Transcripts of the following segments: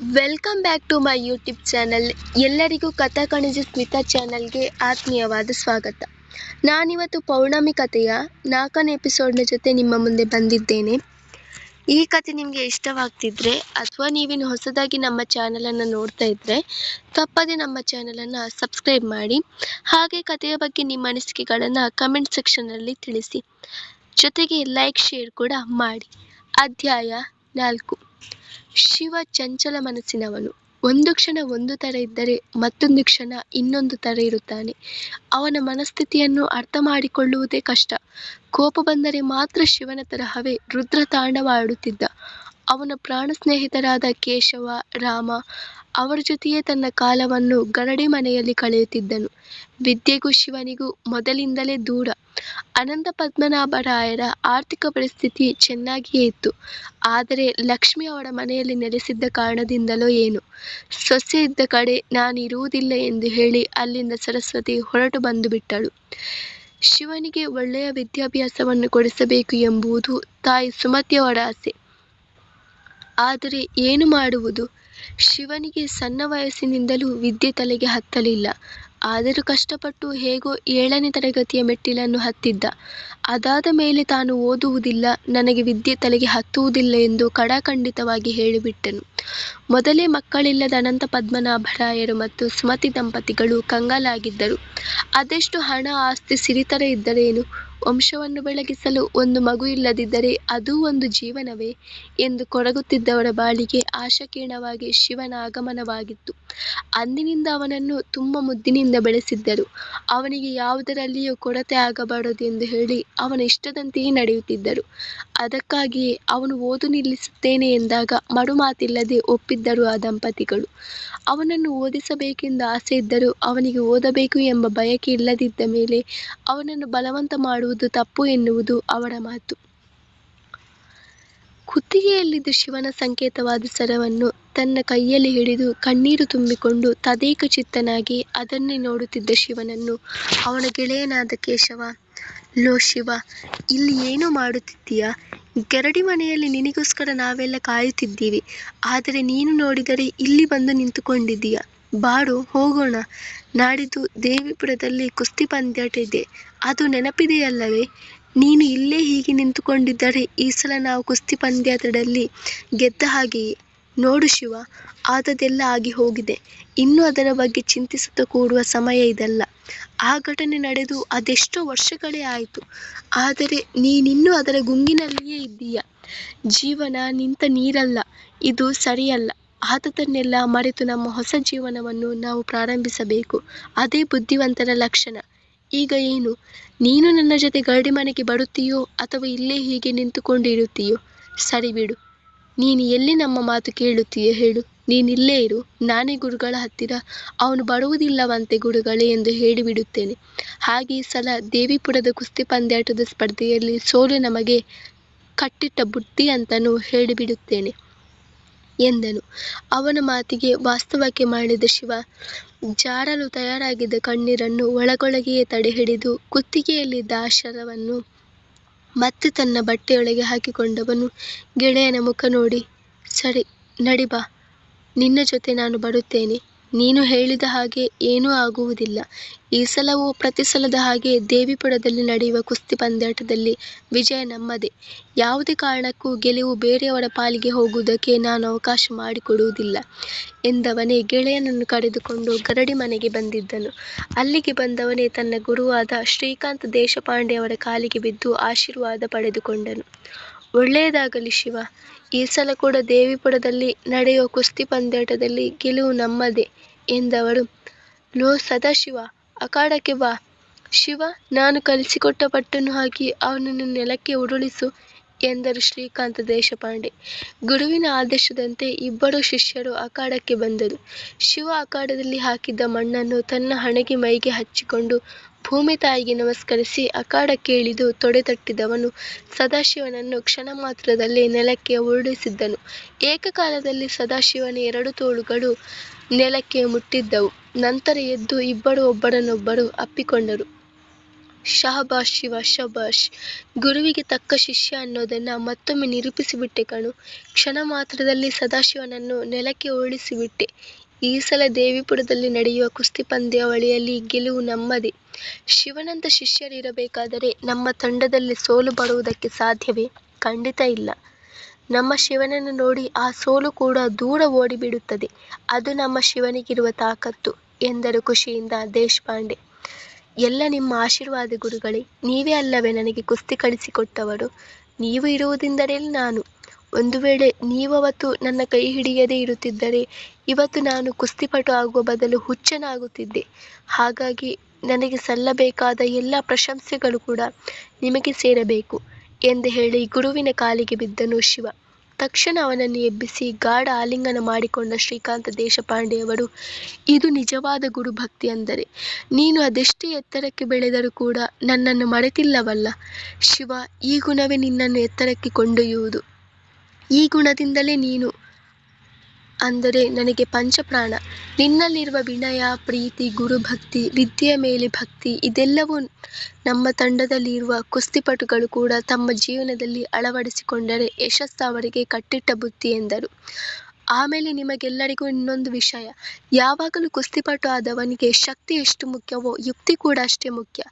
Welcome back to my YouTube channel ಎಲ್ಲರಿಗೂ ಕಥಾ ಕಣಜ ಸ್ಮಿತಾ ಚಾನಲ್ಗೆ ಆತ್ಮೀಯವಾದ ಸ್ವಾಗತ. ನಾನಿವತ್ತು ಪೌರ್ಣಮಿ ಕಥೆಯ ನಾಲ್ಕನೇ ಎಪಿಸೋಡ್ನ ಜೊತೆ ನಿಮ್ಮ ಮುಂದೆ ಬಂದಿದ್ದೇನೆ. ಈ ಕತೆ ನಿಮಗೆ ಇಷ್ಟವಾಗ್ತಿದ್ರೆ ಅಥವಾ ನೀವಿನ್ನು ಹೊಸದಾಗಿ ನಮ್ಮ ಚಾನಲನ್ನು ನೋಡ್ತಾ ಇದ್ದರೆ ತಪ್ಪದೆ ನಮ್ಮ ಚಾನಲನ್ನು ಸಬ್ಸ್ಕ್ರೈಬ್ ಮಾಡಿ. ಹಾಗೆ ಕಥೆಯ ಬಗ್ಗೆ ನಿಮ್ಮ ಅನಿಸಿಕೆಗಳನ್ನು ಕಮೆಂಟ್ ಸೆಕ್ಷನಲ್ಲಿ ತಿಳಿಸಿ. ಜೊತೆಗೆ ಲೈಕ್ ಶೇರ್ ಕೂಡ ಮಾಡಿ. ಅಧ್ಯಾಯ ನಾಲ್ಕು. ಶಿವ ಚಂಚಲ ಮನಸ್ಸಿನವನು. ಒಂದು ಕ್ಷಣ ಒಂದು ಥರ ಇದ್ದರೆ ಮತ್ತೊಂದು ಕ್ಷಣ ಇನ್ನೊಂದು ಥರ ಇರುತ್ತಾನೆ. ಅವನ ಮನಸ್ಥಿತಿಯನ್ನು ಅರ್ಥ ಮಾಡಿಕೊಳ್ಳುವುದೇ ಕಷ್ಟ. ಕೋಪ ಬಂದರೆ ಮಾತ್ರ ಶಿವನ ತರಹವೇ ರುದ್ರ ತಾಂಡವಾಡುತ್ತಿದ್ದ ಅವನ ಪ್ರಾಣ ಸ್ನೇಹಿತರಾದ ಕೇಶವ, ರಾಮ ಅವರ ಜೊತೆಯೇ ತನ್ನ ಕಾಲವನ್ನು ಗರಡಿ ಮನೆಯಲ್ಲಿ ಕಳೆಯುತ್ತಿದ್ದನು. ವಿದ್ಯೆಗೂ ಶಿವನಿಗೂ ಮೊದಲಿಂದಲೇ ದೂರ. ಅನಂತ ಪದ್ಮನಾಭರಾಯರ ಆರ್ಥಿಕ ಪರಿಸ್ಥಿತಿ ಚೆನ್ನಾಗಿಯೇ ಇತ್ತು. ಆದರೆ ಲಕ್ಷ್ಮಿ ಅವರ ಮನೆಯಲ್ಲಿ ನೆಲೆಸಿದ್ದ ಕಾರಣದಿಂದಲೋ ಏನು. ಸೊಸೆ ಇದ್ದ ಕಡೆ ನಾನಿರುವುದಿಲ್ಲ ಎಂದು ಹೇಳಿ ಅಲ್ಲಿಂದ ಸರಸ್ವತಿ ಹೊರಟು ಬಂದು ಬಿಟ್ಟಳು. ಶಿವನಿಗೆ ಒಳ್ಳೆಯ ವಿದ್ಯಾಭ್ಯಾಸವನ್ನು ಕೊಡಿಸಬೇಕು ಎಂಬುದು ತಾಯಿ ಸುಮತಿಯವರ ಆಸೆ. ಆದರೆ ಏನು ಮಾಡುವುದು? ಶಿವನಿಗೆ ಸಣ್ಣ ವಯಸ್ಸಿನಿಂದಲೂ ವಿದ್ಯೆ ತಲೆಗೆ ಹತ್ತಲಿಲ್ಲ. ಆದರೂ ಕಷ್ಟಪಟ್ಟು ಹೇಗೋ ಏಳನೇ ತರಗತಿಯ ಮೆಟ್ಟಿಲನ್ನು ಹತ್ತಿದ್ದ. ಅದಾದ ಮೇಲೆ ತಾನು ಓದುವುದಿಲ್ಲ, ನನಗೆ ವಿದ್ಯೆ ತಲೆಗೆ ಹತ್ತುವುದಿಲ್ಲ ಎಂದು ಕಡಾಖಂಡಿತವಾಗಿ ಹೇಳಿಬಿಟ್ಟನು. ಮೊದಲೇ ಮಕ್ಕಳಿಲ್ಲದ ಅನಂತ ಪದ್ಮನಾಭರಾಯರು ಮತ್ತು ಸುಮತಿ ದಂಪತಿಗಳು ಕಂಗಾಲಾಗಿದ್ದರು. ಅದೆಷ್ಟು ಹಣ, ಆಸ್ತಿ ಸಿರಿತರ ಇದ್ದರೇನು? ವಂಶವನ್ನು ಬೆಳಗಿಸಲು ಒಂದು ಮಗು ಇಲ್ಲದಿದ್ದರೆ ಅದೂ ಒಂದು ಜೀವನವೇ ಎಂದು ಕೊರಗುತ್ತಿದ್ದವರ ಬಾಳಿಗೆ ಆಶಾಕಿರಣವಾಗಿ ಶಿವನ ಆಗಮನವಾಗಿತ್ತು. ಅಂದಿನಿಂದ ಅವನನ್ನು ತುಂಬ ಮುದ್ದಿನಿಂದ ಬೆಳೆಸಿದ್ದರು. ಅವನಿಗೆ ಯಾವುದರಲ್ಲಿಯೂ ಕೊರತೆ ಆಗಬಾರದು ಎಂದು ಹೇಳಿ ಅವನ ಇಷ್ಟದಂತೆಯೇ ನಡೆಯುತ್ತಿದ್ದರು. ಅದಕ್ಕಾಗಿಯೇ ಅವನು ಓದು ನಿಲ್ಲಿಸುತ್ತೇನೆ ಎಂದಾಗ ಮರುಮಾತಿಲ್ಲದೆ ಒಪ್ಪಿದ್ದರು ಆ ದಂಪತಿಗಳು. ಅವನನ್ನು ಓದಿಸಬೇಕೆಂದು ಆಸೆ ಇದ್ದರೂ ಅವನಿಗೆ ಓದಬೇಕು ಎಂಬ ಬಯಕೆ ಇಲ್ಲದಿದ್ದ ಮೇಲೆ ಅವನನ್ನು ಬಲವಂತ ಮಾಡುವುದು ತಪ್ಪು ಎನ್ನುವುದು ಅವರ ಮಾತು. ಕುತ್ತಿಗೆಯಲ್ಲಿದ್ದ ಶಿವನ ಸಂಕೇತವಾದ ಸರವನ್ನು ತನ್ನ ಕೈಯಲ್ಲಿ ಹಿಡಿದು ಕಣ್ಣೀರು ತುಂಬಿಕೊಂಡು ತದೇಕ ಚಿತ್ತನಾಗಿ ಅದನ್ನೇ ನೋಡುತ್ತಿದ್ದ ಶಿವನನ್ನು, ಅವನ ಗೆಳೆಯನಾದ ಕೇಶವ, ಲೋ ಶಿವ, ಇಲ್ಲಿ ಏನು ಮಾಡುತ್ತಿದ್ದೀಯಾ? ಗರಡಿ ಮನೆಯಲ್ಲಿ ನಿನಗೋಸ್ಕರ ನಾವೆಲ್ಲ ಕಾಯುತ್ತಿದ್ದೀವಿ. ಆದರೆ ನೀನು ನೋಡಿದರೆ ಇಲ್ಲಿ ಬಂದು ನಿಂತುಕೊಂಡಿದ್ದೀಯ? ಬಾರೋ ಹೋಗೋಣ. ನಾಡಿದ್ದು ದೇವಿಪುರದಲ್ಲಿ ಕುಸ್ತಿ ಪಂದ್ಯಾಟ ಇದೆ. ಅದು ನೆನಪಿದೆಯಲ್ಲವೇ? ನೀನು ಇಲ್ಲೇ ಹೀಗೆ ನಿಂತುಕೊಂಡಿದ್ದರೆ ಈ ಸಲ ನಾವು ಕುಸ್ತಿ ಪಂದ್ಯಾಟದಲ್ಲಿ ಗೆದ್ದ ಹಾಗೆಯೇ. ನೋಡು ಶಿವ ಆದದೆಲ್ಲ ಆಗಿ ಹೋಗಿದೆ. ಇನ್ನು ಅದರ ಬಗ್ಗೆ ಚಿಂತಿಸುತ್ತಾ ಕೂಡುವ ಸಮಯ ಇದಲ್ಲ. ಆ ಘಟನೆ ನಡೆದು ಅದೆಷ್ಟೋ ವರ್ಷಗಳೇ ಆಯಿತು. ಆದರೆ ನೀನಿನ್ನೂ ಅದರ ಗುಂಗಿನಲ್ಲಿಯೇ ಇದ್ದೀಯ? ಜೀವನ ನಿಂತ ನೀರಲ್ಲ. ಇದು ಸರಿಯಲ್ಲ. ಆದದನ್ನೆಲ್ಲ ಮರೆತು ನಮ್ಮ ಹೊಸ ಜೀವನವನ್ನು ನಾವು ಪ್ರಾರಂಭಿಸಬೇಕು. ಅದೇ ಬುದ್ಧಿವಂತರ ಲಕ್ಷಣ. ಈಗ ಏನು? ನೀನು ನನ್ನ ಜೊತೆ ಗರಡಿ ಮನೆಗೆ ಬರುತ್ತೀಯೋ ಅಥವಾ ಇಲ್ಲೇ ಹೀಗೆ ನಿಂತುಕೊಂಡು ಇರುತ್ತೀಯೋ ಸರಿ ಬಿಡು. ನೀನು ಎಲ್ಲಿ ನಮ್ಮ ಮಾತು ಕೇಳುತ್ತೀಯೋ ಹೇಳು. ನೀನಿಲ್ಲೇ ಇರು. ನಾನೇ ಗುರುಗಳ ಹತ್ತಿರ. ಅವನು ಬರುವುದಿಲ್ಲವಂತೆ ಗುರುಗಳೇ ಎಂದು ಹೇಳಿಬಿಡುತ್ತೇನೆ. ಹಾಗೆ ಸಲ ದೇವಿಪುರದ ಕುಸ್ತಿ ಪಂದ್ಯಾಟದ ಸ್ಪರ್ಧೆಯಲ್ಲಿ ಸೋಲು ನಮಗೆ ಕಟ್ಟಿಟ್ಟ ಬುದ್ಧಿ ಅಂತಲೂ ಹೇಳಿಬಿಡುತ್ತೇನೆ. ಎಂದನು. ಅವನ ಮಾತಿಗೆ ವಾಸ್ತವಕ್ಕೆ ಮಾಡಿದ ಶಿವ, ಜಾರಲು ತಯಾರಾಗಿದ್ದ ಕಣ್ಣೀರನ್ನು ಒಳಗೊಳಗೆಯೇ ತಡೆಹಿಡಿದು ಕುತ್ತಿಗೆಯಲ್ಲಿದ್ದ ಆ ಶರವನ್ನು ಮತ್ತೆ ತನ್ನ ಬಟ್ಟೆಯೊಳಗೆ ಹಾಕಿಕೊಂಡವನು. ಗೆಳೆಯನ ಮುಖ ನೋಡಿ, ಸರಿ, ನಡಿ ಬಾ, ನಿನ್ನ ಜೊತೆ ನಾನು ಬರುತ್ತೇನೆ. ನೀನು ಹೇಳಿದ ಹಾಗೆ ಏನೂ ಆಗುವುದಿಲ್ಲ. ಈ ಸಲವೂ ಪ್ರತಿ ಸಲದ ಹಾಗೆ ದೇವಿಪುರದಲ್ಲಿ ನಡೆಯುವ ಕುಸ್ತಿ ಪಂದ್ಯಾಟದಲ್ಲಿ ವಿಜಯ ನಮ್ಮದೇ. ಯಾವುದೇ ಕಾರಣಕ್ಕೂ ಗೆಲುವು ಬೇರೆಯವರ ಪಾಲಿಗೆ ಹೋಗುವುದಕ್ಕೆ ನಾನು ಅವಕಾಶ ಮಾಡಿಕೊಡುವುದಿಲ್ಲ ಎಂದವನೇ ಗೆಳೆಯನನ್ನು ಕರೆದುಕೊಂಡು ಗರಡಿ ಮನೆಗೆ ಬಂದಿದ್ದನು. ಅಲ್ಲಿಗೆ ಬಂದವನೇ ತನ್ನ ಗುರುವಾದ ಶ್ರೀಕಾಂತ ದೇಶಪಾಂಡೆಯವರ ಕಾಲಿಗೆ ಬಿದ್ದು ಆಶೀರ್ವಾದ ಪಡೆದುಕೊಂಡನು. ಒಳ್ಳೆಯದಾಗಲಿ ಶಿವ. ಈ ಸಲ ಕೂಡ ದೇವಿಪುರದಲ್ಲಿ ನಡೆಯುವ ಕುಸ್ತಿ ಪಂದ್ಯಾಟದಲ್ಲಿ ಗೆಲುವು ನಮ್ಮದೇ ಎಂದವರು. ಲೋ ಸದಾಶಿವ ಅಖಾಡಕ್ಕೆ ಬಾ. ಶಿವ, ನಾನು ಕಲಿಸಿಕೊಟ್ಟ ಪಟ್ಟನ್ನು ಹಾಕಿ ಅವನನ್ನು ನೆಲಕ್ಕೆ ಉರುಳಿಸು ಎಂದರು ಶ್ರೀಕಾಂತ ದೇಶಪಾಂಡೆ. ಗುರುವಿನ ಆದೇಶದಂತೆ ಇಬ್ಬರು ಶಿಷ್ಯರು ಅಖಾಡಕ್ಕೆ ಬಂದರು. ಶಿವ ಅಖಾಡದಲ್ಲಿ ಹಾಕಿದ್ದ ಮಣ್ಣನ್ನು ತನ್ನ ಹಣೆಗೆ ಮೈಗೆ ಹಚ್ಚಿಕೊಂಡು ಭೂಮಿ ತಾಯಿಗೆ ನಮಸ್ಕರಿಸಿ ಅಖಾಡಕ್ಕೆ ಇಳಿದು ತೊಡೆ ತಟ್ಟಿದವನು ಸದಾಶಿವನನ್ನು ಕ್ಷಣ ಮಾತ್ರದಲ್ಲಿ ನೆಲಕ್ಕೆ ಉರುಳಿಸಿದ್ದನು. ಏಕಕಾಲದಲ್ಲಿ ಸದಾಶಿವನ ಎರಡು ತೋಳುಗಳು ನೆಲಕ್ಕೆ ಮುಟ್ಟಿದ್ದವು. ನಂತರ ಎದ್ದು ಇಬ್ಬರು ಒಬ್ಬರನ್ನೊಬ್ಬರು ಅಪ್ಪಿಕೊಂಡರು. ಶಹಬಾಷ್ ಶಿವ, ಶಬಾಷ್. ಗುರುವಿಗೆ ತಕ್ಕ ಶಿಷ್ಯ ಅನ್ನೋದನ್ನ ಮತ್ತೊಮ್ಮೆ ನಿರೂಪಿಸಿಬಿಟ್ಟೆ ಕಣು. ಕ್ಷಣ ಮಾತ್ರದಲ್ಲಿ ಸದಾಶಿವನನ್ನು ನೆಲಕ್ಕೆ ಉರುಳಿಸಿಬಿಟ್ಟೆ. ಈ ಸಲ ದೇವಿಪುರದಲ್ಲಿ ನಡೆಯುವ ಕುಸ್ತಿ ಪಂದ್ಯಾವಳಿಯಲ್ಲಿ ಗೆಲುವು ನಮ್ಮದೇ. ಶಿವನಂತ ಶಿಷ್ಯರಿರಬೇಕಾದರೆ ನಮ್ಮ ತಂಡದಲ್ಲಿ ಸೋಲು ಬರುವುದಕ್ಕೆ ಸಾಧ್ಯವೇ? ಖಂಡಿತ ಇಲ್ಲ. ನಮ್ಮ ಶಿವನನ್ನು ನೋಡಿ ಆ ಸೋಲು ಕೂಡ ದೂರ ಓಡಿಬಿಡುತ್ತದೆ. ಅದು ನಮ್ಮ ಶಿವನಿಗಿರುವ ತಾಕತ್ತು ಎಂದರು ಖುಷಿಯಿಂದ ದೇಶಪಾಂಡೆ. ಎಲ್ಲ ನಿಮ್ಮ ಆಶೀರ್ವಾದ ಗುರುಗಳೇ, ನೀವೇ ಅಲ್ಲವೇ ನನಗೆ ಕುಸ್ತಿ ಕಳಿಸಿಕೊಟ್ಟವರು? ನೀವು ಇರುವುದೆಂದರೆ ನಾನು. ಒಂದು ವೇಳೆ ನೀವವತ್ತು ನನ್ನ ಕೈ ಹಿಡಿಯದೇ ಇರುತ್ತಿದ್ದರೆ ಇವತ್ತು ನಾನು ಕುಸ್ತಿಪಟು ಆಗುವ ಬದಲು ಹುಚ್ಚನಾಗುತ್ತಿದ್ದೆ. ಹಾಗಾಗಿ ನನಗೆ ಸಲ್ಲಬೇಕಾದ ಎಲ್ಲ ಪ್ರಶಂಸೆಗಳು ಕೂಡ ನಿಮಗೆ ಸೇರಬೇಕು ಎಂದು ಹೇಳಿ ಗುರುವಿನ ಕಾಲಿಗೆ ಬಿದ್ದನು ಶಿವ. ತಕ್ಷಣ ಅವನನ್ನು ಎಬ್ಬಿಸಿ ಗಾಢ ಆಲಿಂಗನ ಮಾಡಿಕೊಂಡ ಶ್ರೀಕಾಂತ ದೇಶಪಾಂಡೆಯವರು, ಇದು ನಿಜವಾದ ಗುರುಭಕ್ತಿ ಅಂದರೆ, ನೀನು ಅದೆಷ್ಟೇ ಎತ್ತರಕ್ಕೆ ಬೆಳೆದರೂ ಕೂಡ ನನ್ನನ್ನು ಮರೆತಿಲ್ಲವಲ್ಲ? ಶಿವ, ಈ ಗುಣವೇ ನಿನ್ನನ್ನು ಎತ್ತರಕ್ಕೆ ಕೊಂಡೊಯ್ಯುವುದು. ಈ ಗುಣದಿಂದಲೇ ನೀನು ಅಂದರೆ ನನಗೆ ಪಂಚಪ್ರಾಣ. ನಿನ್ನಲ್ಲಿರುವ ವಿನಯ, ಪ್ರೀತಿ, ಗುರುಭಕ್ತಿ, ವಿದ್ಯೆಯ ಮೇಲೆ ಭಕ್ತಿ, ಇದೆಲ್ಲವೂ ನಮ್ಮ ತಂಡದಲ್ಲಿರುವ ಕುಸ್ತಿಪಟುಗಳು ಕೂಡ ತಮ್ಮ ಜೀವನದಲ್ಲಿ ಅಳವಡಿಸಿಕೊಂಡರೆ ಯಶಸ್ಸು ಅವರಿಗೆ ಕಟ್ಟಿಟ್ಟ ಬುತ್ತಿ ಎಂದರು. ಆಮೇಲೆ ನಿಮಗೆಲ್ಲರಿಗೂ ಇನ್ನೊಂದು ವಿಷಯ. ಯಾವಾಗಲೂ ಕುಸ್ತಿಪಟು ಆದವನಿಗೆ ಶಕ್ತಿ ಎಷ್ಟು ಮುಖ್ಯವೋ ಯುಕ್ತಿ ಕೂಡ ಅಷ್ಟೇ ಮುಖ್ಯ.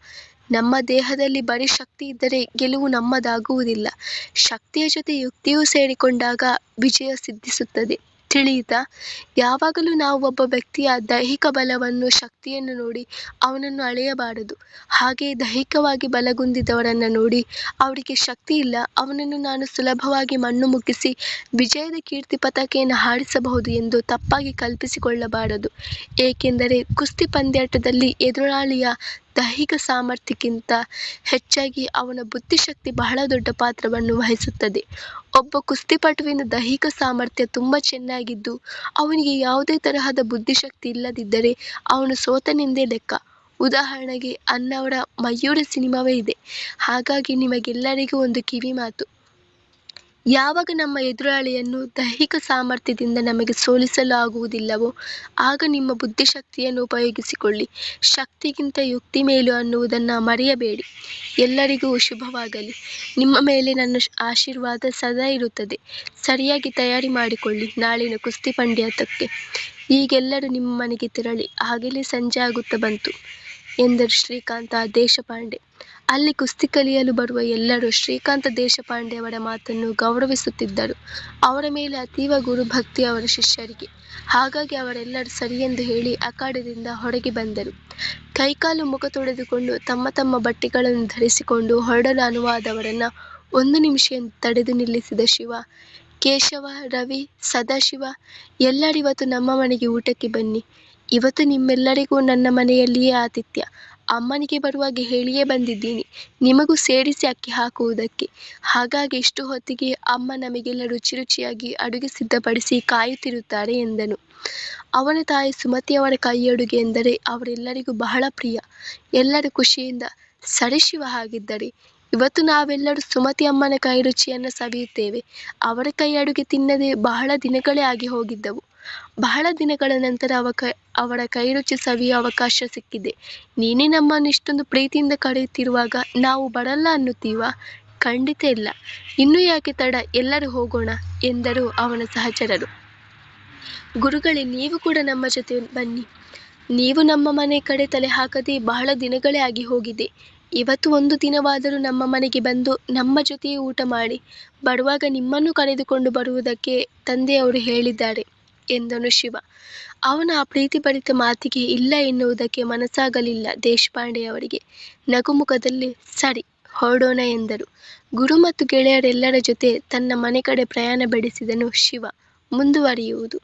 ನಮ್ಮ ದೇಹದಲ್ಲಿ ಬರೀ ಶಕ್ತಿ ಇದ್ದರೆ ಗೆಲುವು ನಮ್ಮದಾಗುವುದಿಲ್ಲ. ಶಕ್ತಿಯ ಜೊತೆ ಯುಕ್ತಿಯೂ ಸೇರಿಕೊಂಡಾಗ ವಿಜಯ ಸಿದ್ಧಿಸುತ್ತದೆ. ತಿಳಿಯಿತಾ ಯಾವಾಗಲೂ ನಾವು ಒಬ್ಬ ವ್ಯಕ್ತಿಯ ದೈಹಿಕ ಬಲವನ್ನು, ಶಕ್ತಿಯನ್ನು ನೋಡಿ ಅವನನ್ನು ಅಳೆಯಬಾರದು. ಹಾಗೆ ದೈಹಿಕವಾಗಿ ಬಲಗುಂದಿದವರನ್ನು ನೋಡಿ ಅವರಿಗೆ ಶಕ್ತಿ ಇಲ್ಲ. ಅವನನ್ನು ನಾನು ಸುಲಭವಾಗಿ ಮಣ್ಣು ಮುಕ್ಕಿಸಿ ವಿಜಯದ ಕೀರ್ತಿ ಪತಾಕೆಯನ್ನು ಹಾರಿಸಬಹುದು ಎಂದು ತಪ್ಪಾಗಿ ಕಲ್ಪಿಸಿಕೊಳ್ಳಬಾರದು. ಏಕೆಂದರೆ ಕುಸ್ತಿ ಪಂದ್ಯಾಟದಲ್ಲಿ ಎದುರಾಳಿಯ ದೈಹಿಕ ಸಾಮರ್ಥ್ಯಕ್ಕಿಂತ ಹೆಚ್ಚಾಗಿ ಅವನ ಬುದ್ಧಿಶಕ್ತಿ ಬಹಳ ದೊಡ್ಡ ಪಾತ್ರವನ್ನು ವಹಿಸುತ್ತದೆ. ಒಬ್ಬ ಕುಸ್ತಿಪಟುವಿನ ದೈಹಿಕ ಸಾಮರ್ಥ್ಯ ತುಂಬ ಚೆನ್ನಾಗಿದ್ದು, ಅವನಿಗೆ ಯಾವುದೇ ತರಹದ ಬುದ್ಧಿಶಕ್ತಿ ಇಲ್ಲದಿದ್ದರೆ ಅವನು ಸೋತನೆಂದೇ ಲೆಕ್ಕ. ಉದಾಹರಣೆಗೆ ಅನ್ನವರ ಮಯೂರ ಸಿನಿಮಾವೇ ಇದೆ. ಹಾಗಾಗಿ ನಿಮಗೆಲ್ಲರಿಗೂ ಒಂದು ಕಿವಿ ಮಾತು. ಯಾವಾಗ ನಮ್ಮ ಎದುರಾಳಿಯನ್ನು ದೈಹಿಕ ಸಾಮರ್ಥ್ಯದಿಂದ ನಮಗೆ ಸೋಲಿಸಲು ಆಗುವುದಿಲ್ಲವೋ, ಆಗ ನಿಮ್ಮ ಬುದ್ಧಿಶಕ್ತಿಯನ್ನು ಉಪಯೋಗಿಸಿಕೊಳ್ಳಿ. ಶಕ್ತಿಗಿಂತ ಯುಕ್ತಿ ಮೇಲು ಅನ್ನುವುದನ್ನು ಮರೆಯಬೇಡಿ. ಎಲ್ಲರಿಗೂ ಶುಭವಾಗಲಿ. ನಿಮ್ಮ ಮೇಲೆ ನನ್ನ ಆಶೀರ್ವಾದ ಸದಾ ಇರುತ್ತದೆ. ಸರಿಯಾಗಿ ತಯಾರಿ ಮಾಡಿಕೊಳ್ಳಿ. ನಾಳಿನ ಕುಸ್ತಿ ಪಂದ್ಯಾಟಕ್ಕೆ ಈಗೆಲ್ಲರೂ ನಿಮ್ಮ ಮನೆಗೆ ತೆರಳಿ. ಆಗಲೇ ಸಂಜೆ ಆಗುತ್ತಾ ಬಂತು. ಎಂದರು ಶ್ರೀಕಾಂತ ದೇಶಪಾಂಡೆ. ಅಲ್ಲಿ ಕುಸ್ತಿ ಕಲಿಯಲು ಬರುವ ಎಲ್ಲರೂ ಶ್ರೀಕಾಂತ ದೇಶಪಾಂಡೆ ಅವರ ಮಾತನ್ನು ಗೌರವಿಸುತ್ತಿದ್ದರು. ಅವರ ಮೇಲೆ ಅತೀವ ಗುರುಭಕ್ತಿ ಅವರ ಶಿಷ್ಯರಿಗೆ. ಹಾಗಾಗಿ ಅವರೆಲ್ಲರೂ ಸರಿಯೆಂದು ಹೇಳಿ ಅಖಾಡದಿಂದ ಹೊರಗೆ ಬಂದರು. ಕೈಕಾಲು ಮುಖ ತೊಳೆದುಕೊಂಡು ತಮ್ಮ ತಮ್ಮ ಬಟ್ಟೆಗಳನ್ನು ಧರಿಸಿಕೊಂಡು ಹೊರಡಲು ಅನುವಾದವರನ್ನು ಒಂದು ನಿಮಿಷ ತಡೆದು ನಿಲ್ಲಿಸಿದ ಶಿವ, ಕೇಶವ, ರವಿ, ಸದಾಶಿವ ಎಲ್ಲರಿವತ್ತು ನಮ್ಮ ಮನೆಗೆ ಊಟಕ್ಕೆ ಬನ್ನಿ. ಇವತ್ತು ನಿಮ್ಮೆಲ್ಲರಿಗೂ ನನ್ನ ಮನೆಯಲ್ಲಿಯೇ ಆತಿಥ್ಯ. ಅಮ್ಮನಿಗೆ ಬರುವಾಗ ಹೇಳಿಯೇ ಬಂದಿದ್ದೀನಿ. ನಿಮಗೂ ಸೇರಿಸಿ ಅಕ್ಕಿ ಹಾಕುವುದಕ್ಕೆ. ಹಾಗಾಗಿ ಇಷ್ಟು ಹೊತ್ತಿಗೆ ಅಮ್ಮ ನಮಗೆಲ್ಲ ರುಚಿ ರುಚಿಯಾಗಿ ಅಡುಗೆ ಸಿದ್ಧಪಡಿಸಿ ಕಾಯುತ್ತಿರುತ್ತಾರೆ ಎಂದನು. ಅವನ ತಾಯಿ ಸುಮತಿಯವರ ಕೈಯಡುಗೆ ಎಂದರೆ ಅವರೆಲ್ಲರಿಗೂ ಬಹಳ ಪ್ರಿಯ. ಎಲ್ಲರೂ ಖುಷಿಯಿಂದ ಸರಿ ಶಿವ ಹಾಗಿದ್ದರೆ ಇವತ್ತು ನಾವೆಲ್ಲರೂ ಸುಮತಿ ಅಮ್ಮನ ಕೈ ರುಚಿಯನ್ನು ಸವಿಯುತ್ತೇವೆ. ಅವರ ಕೈ ಅಡುಗೆ ತಿನ್ನದೆ ಬಹಳ ದಿನಗಳೇ ಆಗಿ ಹೋಗಿದ್ದವು. ಬಹಳ ದಿನಗಳ ನಂತರ ಅವ ಕೈ ಅವರ ಕೈರುಚಿ ಸವಿಯುವ ಅವಕಾಶ ಸಿಕ್ಕಿದೆ. ನೀನೇ ನಮ್ಮನ್ನು ಇಷ್ಟೊಂದು ಪ್ರೀತಿಯಿಂದ ಕರೆಯುತ್ತಿರುವಾಗ ನಾವು ಬರಲ್ಲ ಅನ್ನುತ್ತೀವಾ? ಖಂಡಿತ ಇಲ್ಲ. ಇನ್ನೂ ಯಾಕೆ ತಡ? ಎಲ್ಲರೂ ಹೋಗೋಣ, ಎಂದರು ಅವನ ಸಹಚರರು. ಗುರುಗಳೇ, ನೀವು ಕೂಡ ನಮ್ಮ ಜೊತೆ ಬನ್ನಿ. ನೀವು ನಮ್ಮ ಮನೆ ಕಡೆ ತಲೆ ಹಾಕದೆ ಬಹಳ ದಿನಗಳೇ ಆಗಿ ಹೋಗಿದೆ. ಇವತ್ತು ಒಂದು ದಿನವಾದರೂ ನಮ್ಮ ಮನೆಗೆ ಬಂದು ನಮ್ಮ ಜೊತೆಯೇ ಊಟ ಮಾಡಿ, ಬರುವಾಗ ನಿಮ್ಮನ್ನು ಕರೆದುಕೊಂಡು ಬರುವುದಕ್ಕೆ ತಂದೆಯವರು ಹೇಳಿದ್ದಾರೆ. ಎಂದನು ಶಿವ. ಅವನ ಆ ಪ್ರೀತಿಭರಿತ ಮಾತಿಗೆ ಇಲ್ಲ ಎನ್ನುವುದಕ್ಕೆ ಮನಸ್ಸಾಗಲಿಲ್ಲ ದೇಶಪಾಂಡೆಯವರಿಗೆ ನಗುಮುಖದಲ್ಲಿ, ಸರಿ, ಹೊರಡೋಣ ಎಂದರು. ಗುರು ಮತ್ತು ಗೆಳೆಯರೆಲ್ಲರ ಜೊತೆ ತನ್ನ ಮನೆ ಕಡೆ ಪ್ರಯಾಣ ಬೆಳೆಸಿದನು ಶಿವ. ಮುಂದುವರಿಯುವುದು.